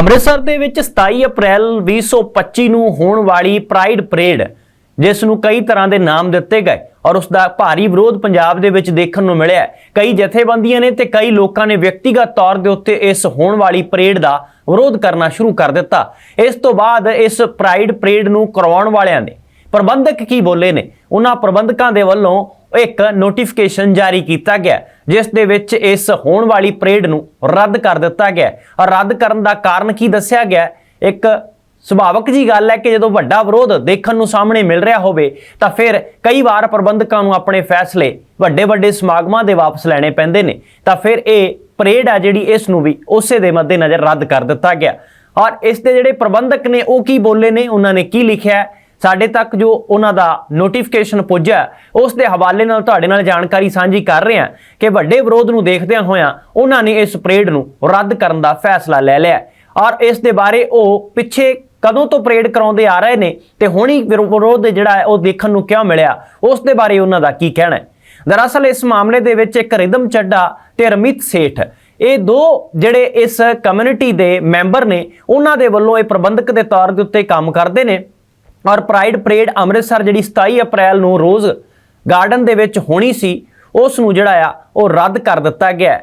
ਅੰਮ੍ਰਿਤਸਰ ਦੇ ਵਿੱਚ 27 ਅਪ੍ਰੈਲ 2025 ਨੂੰ ਹੋਣ ਵਾਲੀ ਪ੍ਰਾਈਡ ਪਰੇਡ, ਜਿਸ ਨੂੰ ਕਈ ਤਰ੍ਹਾਂ ਦੇ ਨਾਮ ਦਿੱਤੇ ਗਏ ਔਰ ਉਸ ਦਾ ਭਾਰੀ ਵਿਰੋਧ ਪੰਜਾਬ ਦੇ ਵਿੱਚ ਦੇਖਣ ਨੂੰ ਮਿਲਿਆ ਕਈ ਜਥੇਬੰਦੀਆਂ ਨੇ ਤੇ ਕਈ ਲੋਕਾਂ ਨੇ ਵਿਅਕਤੀਗਤ ਤੌਰ ਦੇ ਉੱਤੇ ਇਸ ਹੋਣ ਵਾਲੀ ਪਰੇਡ ਦਾ ਵਿਰੋਧ ਕਰਨਾ ਸ਼ੁਰੂ ਕਰ ਦਿੱਤਾ। ਇਸ ਤੋਂ ਬਾਅਦ ਇਸ ਪ੍ਰਾਈਡ ਪਰੇਡ ਨੂੰ ਕਰਵਾਉਣ ਵਾਲਿਆਂ ਨੇ ਪ੍ਰਬੰਧਕ ਕੀ ਬੋਲੇ ਨੇ? ਉਹਨਾਂ ਪ੍ਰਬੰਧਕਾਂ ਦੇ ਵੱਲੋਂ ਇੱਕ ਨੋਟੀਫਿਕੇਸ਼ਨ ਜਾਰੀ ਕੀਤਾ ਗਿਆ, ਜਿਸ ਦੇ ਵਿੱਚ ਇਸ ਹੋਣ ਵਾਲੀ ਪਰੇਡ ਨੂੰ ਰੱਦ ਕਰ ਦਿੱਤਾ ਗਿਆ। ਔਰ ਰੱਦ ਕਰਨ ਦਾ ਕਾਰਨ ਕੀ ਦੱਸਿਆ ਗਿਆ? ਇੱਕ ਸੁਭਾਵਕ ਜੀ ਗੱਲ ਹੈ ਕਿ ਜਦੋਂ ਵੱਡਾ ਵਿਰੋਧ ਦੇਖਣ ਨੂੰ ਸਾਹਮਣੇ ਮਿਲ ਰਿਹਾ ਹੋਵੇ, ਤਾਂ ਫਿਰ ਕਈ ਵਾਰ ਪ੍ਰਬੰਧਕਾਂ ਨੂੰ ਆਪਣੇ ਫੈਸਲੇ ਵੱਡੇ ਵੱਡੇ ਸਮਾਗਮਾਂ ਦੇ ਵਾਪਸ ਲੈਣੇ ਪੈਂਦੇ ਨੇ। ਤਾਂ ਫਿਰ ਇਹ ਪਰੇਡ ਆ ਜਿਹੜੀ ਇਸ ਨੂੰ ਵੀ ਉਸੇ ਦੇ ਮੱਦੇਨਜ਼ਰ ਰੱਦ ਕਰ ਦਿੱਤਾ ਗਿਆ। ਔਰ ਇਸ ਦੇ ਜਿਹੜੇ ਪ੍ਰਬੰਧਕ ਨੇ, ਉਹ ਕੀ ਬੋਲੇ ਨੇ? ਉਹਨਾਂ ਨੇ ਕੀ ਲਿਖਿਆ ਸਾਡੇ ਤੱਕ ਜੋ ਉਹਨਾਂ ਦਾ ਨੋਟੀਫਿਕੇਸ਼ਨ ਪੁੱਜਿਆ, ਉਸ ਦੇ ਹਵਾਲੇ ਨਾਲ ਤੁਹਾਡੇ ਨਾਲ ਜਾਣਕਾਰੀ ਸਾਂਝੀ ਕਰ ਰਹੇ ਹਾਂ ਕਿ ਵੱਡੇ ਵਿਰੋਧ ਨੂੰ ਦੇਖਦਿਆਂ ਹੋਇਆਂ ਉਹਨਾਂ ਨੇ ਇਸ ਪਰੇਡ ਨੂੰ ਰੱਦ ਕਰਨ ਦਾ ਫੈਸਲਾ ਲੈ ਲਿਆ ਔਰ ਇਸ ਦੇ ਬਾਰੇ ਉਹ ਪਿੱਛੇ ਕਦੋਂ ਤੋਂ ਪਰੇਡ ਕਰਾਉਂਦੇ ਆ ਰਹੇ ਨੇ ਤੇ ਹੁਣੀ ਵਿਰੋ- ਵਿਰੋਧ ਜਿਹੜਾ ਹੈ ਉਹ ਦੇਖਣ ਨੂੰ ਕਿਉਂ ਮਿਲਿਆ, ਉਸ ਦੇ ਬਾਰੇ ਉਹਨਾਂ ਦਾ ਕੀ ਕਹਿਣਾ ਹੈ। ਦਰਅਸਲ ਇਸ ਮਾਮਲੇ ਦੇ ਵਿੱਚ ਇੱਕ ਰਿਦਮ ਚੱਡਾ ਤੇ ਰਮਿਤ ਸੇਠ, ਇਹ ਦੋ ਜਿਹੜੇ ਇਸ ਕਮਿਊਨਿਟੀ ਦੇ ਮੈਂਬਰ ਨੇ, ਉਹਨਾਂ ਦੇ ਵੱਲੋਂ ਇਹ ਪ੍ਰਬੰਧਕ ਦੇ ਤੌਰ ਦੇ ਉੱਤੇ ਕੰਮ ਕਰਦੇ ਨੇ। ਔਰ ਪ੍ਰਾਈਡ ਪਰੇਡ ਅੰਮ੍ਰਿਤਸਰ ਜਿਹੜੀ 27 ਅਪ੍ਰੈਲ ਨੂੰ ਰੋਜ਼ ਗਾਰਡਨ ਦੇ ਵਿੱਚ ਹੋਣੀ ਸੀ, ਉਸ ਨੂੰ ਜਿਹੜਾ ਆ, ਉਹ ਰੱਦ ਕਰ ਦਿੱਤਾ ਗਿਆ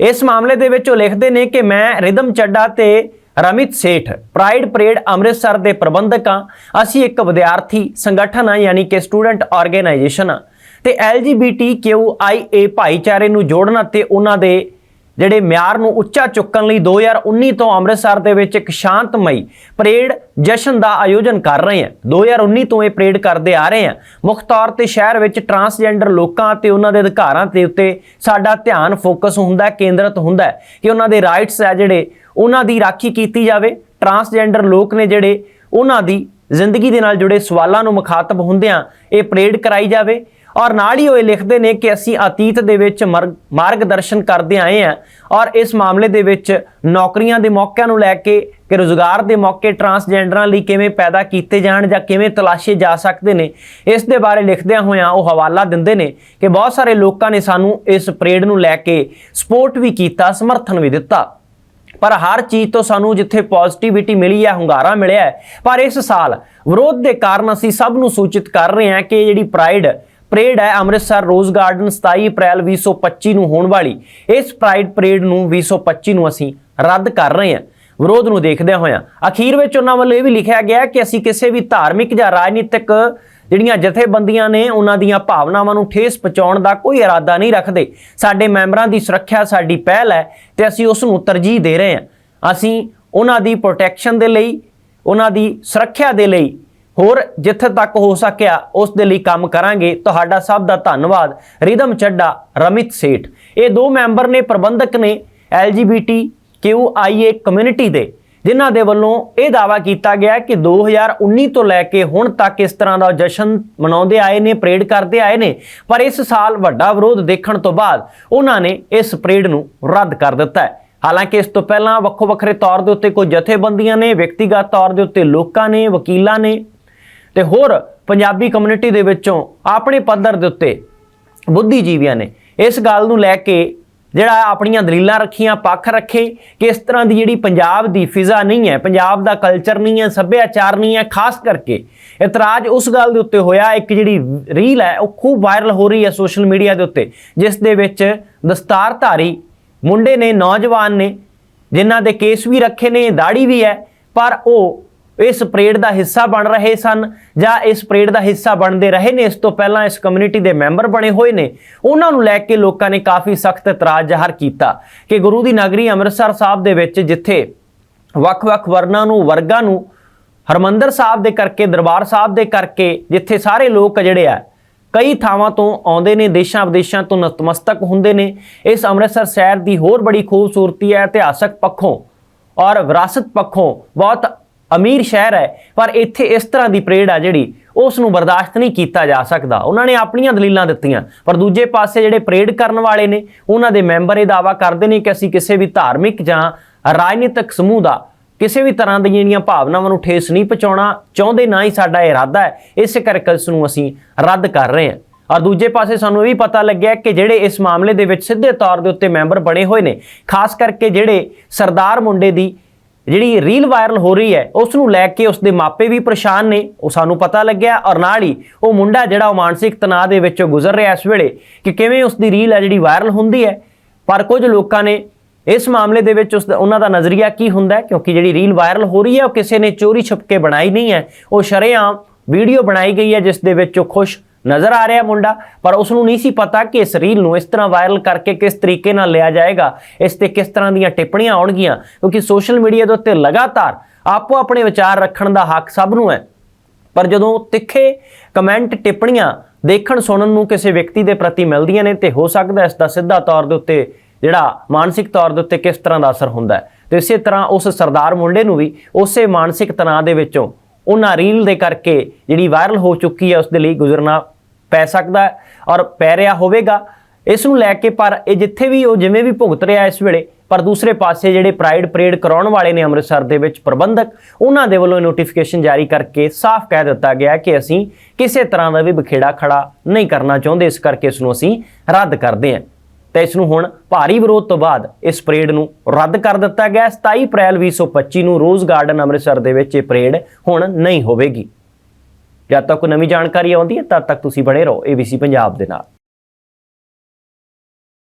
ਇਸ ਮਾਮਲੇ ਦੇ ਵਿੱਚ ਉਹ ਲਿਖਦੇ ਨੇ ਕਿ ਮੈਂ ਰਿਦਮ ਚੱਡਾ ਤੇ ਰਮਿਤ ਸੇਠ ਪ੍ਰਾਈਡ ਪਰੇਡ ਅੰਮ੍ਰਿਤਸਰ ਦੇ ਪ੍ਰਬੰਧਕ ਹਾਂ। ਅਸੀਂ ਇੱਕ ਵਿਦਿਆਰਥੀ ਸੰਗਠਨ ਆ ਯਾਨੀ ਕਿ ਸਟੂਡੈਂਟ ਆਰਗੇਨਾਈਜੇਸ਼ਨ ਆ ਤੇ LGBTQIA ਭਾਈਚਾਰੇ ਨੂੰ ਜੋੜਨ ਅਤੇ ਉਹਨਾਂ ਦੇ ਜਿਹੜੇ ਮਿਆਰ ਨੂੰ ਉੱਚਾ ਚੁੱਕਣ ਲਈ 2019 ਤੋਂ ਅੰਮ੍ਰਿਤਸਰ ਦੇ ਵਿੱਚ ਇੱਕ ਸ਼ਾਂਤਮਈ ਪਰੇਡ ਜਸ਼ਨ ਦਾ ਆਯੋਜਨ ਕਰ ਰਹੇ ਹਾਂ। 2019 ਤੋਂ ਇਹ ਪਰੇਡ ਕਰਦੇ ਆ ਰਹੇ ਹਾਂ। ਮੁੱਖ ਤੌਰ ਤੇ ਸ਼ਹਿਰ ਵਿੱਚ ਟਰਾਂਸਜੈਂਡਰ ਲੋਕਾਂ ਤੇ ਉਹਨਾਂ ਦੇ ਅਧਿਕਾਰਾਂ ਦੇ ਉੱਤੇ ਸਾਡਾ ਧਿਆਨ ਫੋਕਸ ਹੁੰਦਾ, ਕੇਂਦਰਿਤ ਹੁੰਦਾ ਕਿ ਉਹਨਾਂ ਦੇ ਰਾਈਟਸ ਹੈ ਜਿਹੜੇ, ਉਹਨਾਂ ਦੀ ਰਾਖੀ ਕੀਤੀ ਜਾਵੇ। ਟਰਾਂਸਜੈਂਡਰ ਲੋਕ ਨੇ ਜਿਹੜੇ, ਉਹਨਾਂ ਦੀ ਜ਼ਿੰਦਗੀ ਦੇ ਨਾਲ ਜੁੜੇ ਸਵਾਲਾਂ ਨੂੰ ਮੁਖਾਤਬ ਹੁੰਦਿਆਂ ਇਹ ਪਰੇਡ ਕਰਾਈ ਜਾਵੇ। ਔਰ ਨਾਲ ਹੀ ਉਹ ਇਹ ਲਿਖਦੇ ਨੇ ਕਿ ਅਸੀਂ ਅਤੀਤ ਦੇ ਵਿੱਚ ਮਰ- ਮਾਰਗਦਰਸ਼ਨ ਕਰਦੇ ਆਏ ਹਾਂ ਔਰ ਇਸ ਮਾਮਲੇ ਦੇ ਵਿੱਚ ਨੌਕਰੀਆਂ ਦੇ ਮੌਕਿਆਂ ਨੂੰ ਲੈ ਕੇ ਕਿ ਰੋਜ਼ਗਾਰ ਦੇ ਮੌਕੇ ਟਰਾਂਸਜੈਂਡਰਾਂ ਲਈ ਕਿਵੇਂ ਪੈਦਾ ਕੀਤੇ ਜਾਣ ਜਾਂ ਕਿਵੇਂ ਤਲਾਸ਼ੇ ਜਾ ਸਕਦੇ ਨੇ, ਇਸ ਦੇ ਬਾਰੇ ਲਿਖਦਿਆਂ ਹੋਇਆਂ ਉਹ ਹਵਾਲਾ ਦਿੰਦੇ ਨੇ ਕਿ ਬਹੁਤ ਸਾਰੇ ਲੋਕਾਂ ਨੇ ਸਾਨੂੰ ਇਸ ਪਰੇਡ ਨੂੰ ਲੈ ਕੇ ਸਪੋਰਟ ਵੀ ਕੀਤਾ, ਸਮਰਥਨ ਵੀ ਦਿੱਤਾ। ਪਰ ਹਰ ਚੀਜ਼ ਤੋਂ ਸਾਨੂੰ ਜਿੱਥੇ ਪੋਜ਼ਿਟਿਵਿਟੀ ਮਿਲੀ ਹੈ, ਹੁੰਗਾਰਾ ਮਿਲਿਆ ਹੈ। ਪਰ ਇਸ ਸਾਲ ਵਿਰੋਧ ਦੇ ਕਾਰਨ ਅਸੀਂ ਸਭ ਨੂੰ ਸੂਚਿਤ ਕਰ ਰਹੇ ਹਾਂ ਕਿ ਜਿਹੜੀ ਪ੍ਰਾਈਡ ਪਰੇਡ ਹੈ ਅੰਮ੍ਰਿਤਸਰ ਰੋਜ਼ ਗਾਰਡਨ 27 ਅਪ੍ਰੈਲ 2025 ਨੂੰ ਹੋਣ ਵਾਲੀ। ਇਸ ਪ੍ਰਾਈਡ ਪਰੇਡ ਨੂੰ 2025 ਨੂੰ ਅਸੀਂ ਰੱਦ ਕਰ ਰਹੇ ਹਾਂ। ਵਿਰੋਧ ਨੂੰ ਦੇਖਦਿਆਂ ਹੋਇਆਂ। ਅਖੀਰ ਵਿੱਚ ਉਹਨਾਂ ਵੱਲੋਂ ਇਹ ਵੀ ਲਿਖਿਆ ਗਿਆ ਕਿ ਅਸੀਂ ਕਿਸੇ ਵੀ ਧਾਰਮਿਕ ਜਾਂ ਰਾਜਨੀਤਿਕ ਜਿਹੜੀਆਂ ਜਥੇਬੰਦੀਆਂ ਨੇ, ਉਹਨਾਂ ਦੀਆਂ ਭਾਵਨਾਵਾਂ ਨੂੰ ਠੇਸ ਪਹੁੰਚਾਉਣ ਦਾ ਕੋਈ ਇਰਾਦਾ ਨਹੀਂ ਰੱਖਦੇ। ਸਾਡੇ ਮੈਂਬਰਾਂ ਦੀ ਸੁਰੱਖਿਆ ਸਾਡੀ ਪਹਿਲ ਹੈ ਤੇ ਅਸੀਂ ਉਸ ਨੂੰ ਤਰਜੀਹ ਦੇ ਰਹੇ ਹਾਂ। ਅਸੀਂ ਉਹਨਾਂ ਦੀ ਪ੍ਰੋਟੈਕਸ਼ਨ ਦੇ ਲਈ, ਉਹਨਾਂ ਦੀ ਸੁਰੱਖਿਆ ਦੇ ਲਈ ਹੋਰ ਜਿੱਥੇ ਤੱਕ ਹੋ ਸਕਿਆ, ਉਸ ਦੇ ਲਈ ਕੰਮ ਕਰਾਂਗੇ। ਤੁਹਾਡਾ ਸਭ ਦਾ ਧੰਨਵਾਦ। ਰਿਦਮ ਚੱਡਾ, ਰਮਿਤ ਸੇਠ। ਇਹ ਦੋ ਮੈਂਬਰ ਨੇ ਪ੍ਰਬੰਧਕ ਨੇ LGBT QIA ਕਮਿਊਨਿਟੀ ਦੇ, ਜਿਨ੍ਹਾਂ ਦੇ ਵੱਲੋਂ ਇਹ ਦਾਵਾ ਕੀਤਾ ਗਿਆ ਕਿ 2019 ਤੋਂ ਲੈ ਕੇ ਹੁਣ ਤੱਕ ਇਸ ਤਰ੍ਹਾਂ ਦਾ ਜਸ਼ਨ ਮਨਾਉਂਦੇ ਆਏ ਨੇ, ਪਰੇਡ ਕਰਦੇ ਆਏ ਨੇ। ਪਰ ਇਸ ਸਾਲ ਵੱਡਾ ਵਿਰੋਧ ਦੇਖਣ ਤੋਂ ਬਾਅਦ ਉਹਨਾਂ ਨੇ ਇਸ ਪਰੇਡ ਨੂੰ ਰੱਦ ਕਰ ਦਿੱਤਾ ਹੈ। ਹਾਲਾਂਕਿ ਇਸ ਤੋਂ ਪਹਿਲਾਂ ਵੱਖੋ ਵੱਖਰੇ ਤੌਰ ਦੇ ਉੱਤੇ ਕੋਈ ਜਥੇਬੰਦੀਆਂ ਨੇ, ਵਿਅਕਤੀਗਤ ਤੌਰ ਦੇ ਉੱਤੇ ਲੋਕਾਂ ਨੇ, ਵਕੀਲਾਂ ਨੇ ਤੇ ਹੋਰ ਪੰਜਾਬੀ ਕਮਿਊਨਿਟੀ ਦੇ ਵਿੱਚੋਂ ਆਪਣੇ ਪੱਧਰ ਦੇ ਉੱਤੇ ਬੁੱਧੀਜੀਵੀਆਂ ਨੇ ਇਸ ਗੱਲ ਨੂੰ ਲੈ ਕੇ ਜਿਹੜਾ ਆਪਣੀਆਂ ਦਲੀਲਾਂ ਰੱਖੀਆਂ, ਪੱਖ ਰੱਖੇ ਕਿ ਇਸ ਤਰ੍ਹਾਂ ਦੀ ਜਿਹੜੀ ਪੰਜਾਬ ਦੀ ਫਿਜ਼ਾ ਨਹੀਂ ਹੈ, ਪੰਜਾਬ ਦਾ ਕਲਚਰ ਨਹੀਂ ਹੈ, ਸੱਭਿਆਚਾਰ ਨਹੀਂ ਹੈ, ਖਾਸ ਕਰਕੇ ਇਤਰਾਜ਼ ਉਸ ਗੱਲ ਦੇ ਉੱਤੇ ਹੋਇਆ, ਇੱਕ ਜਿਹੜੀ ਰੀਲ ਹੈ, ਉਹ ਖੂਬ ਵਾਇਰਲ ਹੋ ਰਹੀ ਹੈ ਸੋਸ਼ਲ ਮੀਡੀਆ ਦੇ ਉੱਤੇ, ਜਿਸ ਦੇ ਵਿੱਚ ਦਸਤਾਰਧਾਰੀ ਮੁੰਡੇ ਨੇ, ਨੌਜਵਾਨ ਨੇ, ਜਿਨ੍ਹਾਂ ਦੇ ਕੇਸ ਵੀ ਰੱਖੇ ਨੇ ਦਾੜੀ ਵੀ ਹੈ, ਪਰ ਉਹ ਇਸ ਪਰੇਡ ਦਾ ਹਿੱਸਾ ਬਣ ਰਹੇ ਸਨ ਜਾਂ ਇਸ ਪਰੇਡ ਦਾ ਹਿੱਸਾ ਬਣਦੇ ਰਹੇ ਨੇ, ਇਸ ਤੋਂ ਪਹਿਲਾਂ ਇਸ ਕਮਿਊਨਿਟੀ ਦੇ ਮੈਂਬਰ ਬਣੇ ਹੋਏ ਨੇ। ਉਹਨਾਂ ਨੂੰ ਲੈ ਕੇ ਲੋਕਾਂ ਨੇ ਕਾਫੀ ਸਖਤ ਇਤਰਾਜ਼ ਜ਼ਾਹਰ ਕੀਤਾ ਕਿ ਗੁਰੂ ਦੀ ਨਗਰੀ ਅੰਮ੍ਰਿਤਸਰ ਸਾਹਿਬ ਦੇ ਵਿੱਚ, ਜਿੱਥੇ ਵੱਖ-ਵੱਖ ਵਰਨਾਂ ਨੂੰ, ਵਰਗਾਂ ਨੂੰ, ਹਰਮੰਦਰ ਸਾਹਿਬ ਦੇ ਕਰਕੇ, ਦਰਬਾਰ ਸਾਹਿਬ ਦੇ ਕਰਕੇ, ਜਿੱਥੇ ਸਾਰੇ ਲੋਕ ਜਿਹੜੇ ਆ, ਕਈ ਥਾਵਾਂ ਤੋਂ ਆਉਂਦੇ ਨੇ, ਦੇਸ਼ਾਂ ਵਿਦੇਸ਼ਾਂ ਤੋਂ ਨਤਮਸਤਕ ਹੁੰਦੇ ਨੇ। ਇਸ ਅੰਮ੍ਰਿਤਸਰ ਸ਼ਹਿਰ ਦੀ ਹੋਰ ਬੜੀ ਖੂਬਸੂਰਤੀ ਹੈ, ਇਤਿਹਾਸਕ ਪੱਖੋਂ ਔਰ ਵਿਰਾਸਤ ਪੱਖੋਂ ਬਹੁਤ ਅਮੀਰ ਸ਼ਹਿਰ ਹੈ, ਪਰ ਇੱਥੇ ਇਸ ਤਰ੍ਹਾਂ ਦੀ ਪਰੇਡ ਆ ਜਿਹੜੀ ਉਸ ਨੂੰ ਬਰਦਾਸ਼ਤ ਨਹੀਂ ਕੀਤਾ ਜਾ ਸਕਦਾ। ਉਹਨਾਂ ਨੇ ਆਪਣੀਆਂ ਦਲੀਲਾਂ ਦਿੱਤੀਆਂ, ਪਰ ਦੂਜੇ ਪਾਸੇ ਜਿਹੜੇ ਪਰੇਡ ਕਰਨ ਵਾਲੇ ਨੇ, ਉਹਨਾਂ ਦੇ ਮੈਂਬਰ ਇਹ ਦਾਵਾ ਕਰਦੇ ਨੇ ਕਿ ਅਸੀਂ ਕਿਸੇ ਵੀ ਧਾਰਮਿਕ ਜਾਂ ਰਾਜਨੀਤਿਕ ਸਮੂਹ ਦਾ ਕਿਸੇ ਵੀ ਤਰ੍ਹਾਂ ਦੀਆਂ ਜਿਹੜੀਆਂ ਭਾਵਨਾਵਾਂ ਨੂੰ ਠੇਸ ਨਹੀਂ ਪਹੁੰਚਾਉਣਾ, ਚਾਹੁੰਦੇ ਨਾ ਹੀ ਸਾਡਾ ਇਰਾਦਾ ਹੈ। ਇਸੇ ਕਰਕੇ ਇਸ ਨੂੰ ਅਸੀਂ ਰੱਦ ਕਰ ਰਹੇ ਹਾਂ। ਔਰ ਦੂਜੇ ਪਾਸੇ ਸਾਨੂੰ ਇਹ ਵੀ ਪਤਾ ਲੱਗਿਆ ਕਿ ਜਿਹੜੇ ਇਸ ਮਾਮਲੇ ਦੇ ਵਿੱਚ ਸਿੱਧੇ ਤੌਰ ਦੇ ਉੱਤੇ ਮੈਂਬਰ ਬਣੇ ਹੋਏ ਨੇ, ਖਾਸ ਕਰਕੇ ਜਿਹੜੇ ਸਰਦਾਰ ਮੁੰਡੇ ਦੀ ਜਿਹੜੀ ਰੀਲ ਵਾਇਰਲ ਹੋ ਰਹੀ ਹੈ ਉਸ ਨੂੰ ਲੈ ਕੇ ਉਸ ਦੇ ਮਾਪੇ ਵੀ ਪਰੇਸ਼ਾਨ ਨੇ। ਉਹ ਸਾਨੂੰ ਪਤਾ ਲੱਗਿਆ ਔਰ ਨਾਲ ਹੀ ਉਹ ਮੁੰਡਾ ਜਿਹੜਾ ਉਹ ਮਾਨਸਿਕ ਤਣਾਅ ਦੇ ਵਿੱਚੋਂ ਗੁਜ਼ਰ ਰਿਹਾ ਇਸ ਵੇਲੇ ਕਿ ਕਿਵੇਂ ਉਸ ਦੀ ਰੀਲ ਹੈ ਜਿਹੜੀ ਵਾਇਰਲ ਹੁੰਦੀ ਹੈ। ਪਰ ਕੁਝ ਲੋਕਾਂ ਨੇ ਇਸ ਮਾਮਲੇ ਦੇ ਵਿੱਚ ਉਸ ਉਹਨਾਂ ਦਾ ਨਜ਼ਰੀਆ ਕੀ ਹੁੰਦਾ ਕਿਉਂਕਿ ਜਿਹੜੀ ਰੀਲ ਵਾਇਰਲ ਹੋ ਰਹੀ ਹੈ, ਉਹ ਕਿਸੇ ਨੇ ਚੋਰੀ ਛੁਪ ਕੇ ਬਣਾਈ ਨਹੀਂ ਹੈ। ਉਹ ਸ਼ਰੇਆਮ ਵੀਡੀਓ ਬਣਾਈ ਗਈ ਹੈ, ਜਿਸ ਦੇ ਵਿੱਚ ਉਹ ਖੁਸ਼ ਨਜ਼ਰ ਆ ਰਿਹਾ ਮੁੰਡਾ, ਪਰ ਉਸ ਨੂੰ ਨਹੀਂ ਸੀ ਪਤਾ ਕਿ ਇਸ ਰੀਲ ਨੂੰ ਇਸ ਤਰ੍ਹਾਂ ਵਾਇਰਲ ਕਰਕੇ ਕਿਸ ਤਰੀਕੇ ਨਾਲ ਲਿਆ ਜਾਏਗਾ, ਇਸ ਤੇ ਕਿਸ ਤਰ੍ਹਾਂ ਦੀਆਂ ਟਿੱਪਣੀਆਂ ਆਉਣਗੀਆਂ, ਕਿਉਂਕਿ ਸੋਸ਼ਲ ਮੀਡੀਆ ਦੇ ਉੱਤੇ ਲਗਾਤਾਰ ਆਪੋ ਆਪਣੇ ਵਿਚਾਰ ਰੱਖਣ ਦਾ ਹੱਕ ਸਭ ਨੂੰ ਹੈ। ਪਰ ਜਦੋਂ ਤਿੱਖੇ ਕਮੈਂਟ ਟਿੱਪਣੀਆਂ ਦੇਖਣ ਸੁਣਨ ਨੂੰ ਕਿਸੇ ਵਿਅਕਤੀ ਦੇ ਪ੍ਰਤੀ ਮਿਲਦੀਆਂ ਨੇ, ਤੇ ਹੋ ਸਕਦਾ ਇਸ ਦਾ ਸਿੱਧਾ ਤੌਰ ਦੇ ਉੱਤੇ ਜਿਹੜਾ ਮਾਨਸਿਕ ਤੌਰ ਦੇ ਉੱਤੇ ਕਿਸ ਤਰ੍ਹਾਂ ਦਾ ਅਸਰ ਹੁੰਦਾ ਹੈ। ਤੇ ਇਸੇ ਤਰ੍ਹਾਂ ਉਸ ਸਰਦਾਰ ਮੁੰਡੇ ਨੂੰ ਵੀ ਉਸੇ ਮਾਨਸਿਕ ਤਣਾਅ ਦੇ ਵਿੱਚੋਂ ਉਹਨਾਂ ਰੀਲ ਦੇ ਕਰਕੇ ਜਿਹੜੀ ਵਾਇਰਲ ਹੋ ਚੁੱਕੀ ਹੈ, ਉਸ ਦੇ ਲਈ ਗੁਜ਼ਰਨਾ ਪੈ ਸਕਦਾ ਔਰ ਪੈ ਰਿਹਾ ਹੋਵੇਗਾ। ਇਸ ਨੂੰ ਲੈ ਕੇ ਪਰ ਇਹ ਜਿੱਥੇ ਵੀ ਉਹ ਜਿਵੇਂ ਵੀ ਭੁਗਤ ਰਿਹਾ ਇਸ ਵੇਲੇ, ਪਰ ਦੂਸਰੇ ਪਾਸੇ ਜਿਹੜੇ ਪ੍ਰਾਈਡ ਪਰੇਡ ਕਰਾਉਣ ਵਾਲੇ ਨੇ ਅੰਮ੍ਰਿਤਸਰ ਦੇ ਵਿੱਚ ਪ੍ਰਬੰਧਕ, ਉਹਨਾਂ ਦੇ ਵੱਲੋਂ ਨੋਟੀਫਿਕੇਸ਼ਨ ਜਾਰੀ ਕਰਕੇ ਸਾਫ਼ ਕਹਿ ਦਿੱਤਾ ਗਿਆ ਕਿ ਅਸੀਂ ਕਿਸੇ ਤਰ੍ਹਾਂ ਦਾ ਵੀ ਬਖੇੜਾ ਖੜਾ ਨਹੀਂ ਕਰਨਾ ਚਾਹੁੰਦੇ। ਇਸ ਕਰਕੇ ਇਸ ਨੂੰ ਅਸੀਂ ਰੱਦ ਕਰਦੇ ਹਾਂ। ਤੇ ਇਸ ਨੂੰ ਹੁਣ ਭਾਰੀ ਵਿਰੋਧ ਤੋਂ ਬਾਅਦ ਇਸ ਪਰੇਡ ਨੂੰ ਰੱਦ ਕਰ ਦਿੱਤਾ ਗਿਆ ਹੈ। 27 ਅਪ੍ਰੈਲ 2025 ਨੂੰ ਰੋਜ਼ ਗਾਰਡਨ ਅੰਮ੍ਰਿਤਸਰ ਦੇ ਵਿੱਚ ਇਹ ਪਰੇਡ ਹੁਣ ਨਹੀਂ ਹੋਵੇਗੀ। ਜਦ ਤੱਕ ਕੋਈ ਨਵੀਂ ਜਾਣਕਾਰੀ ਆਉਂਦੀ ਹੈ, ਤਦ ਤੱਕ ਤੁਸੀਂ ਬਣੇ ਰਹੋ ABC ਪੰਜਾਬ ਦੇ ਨਾਲ।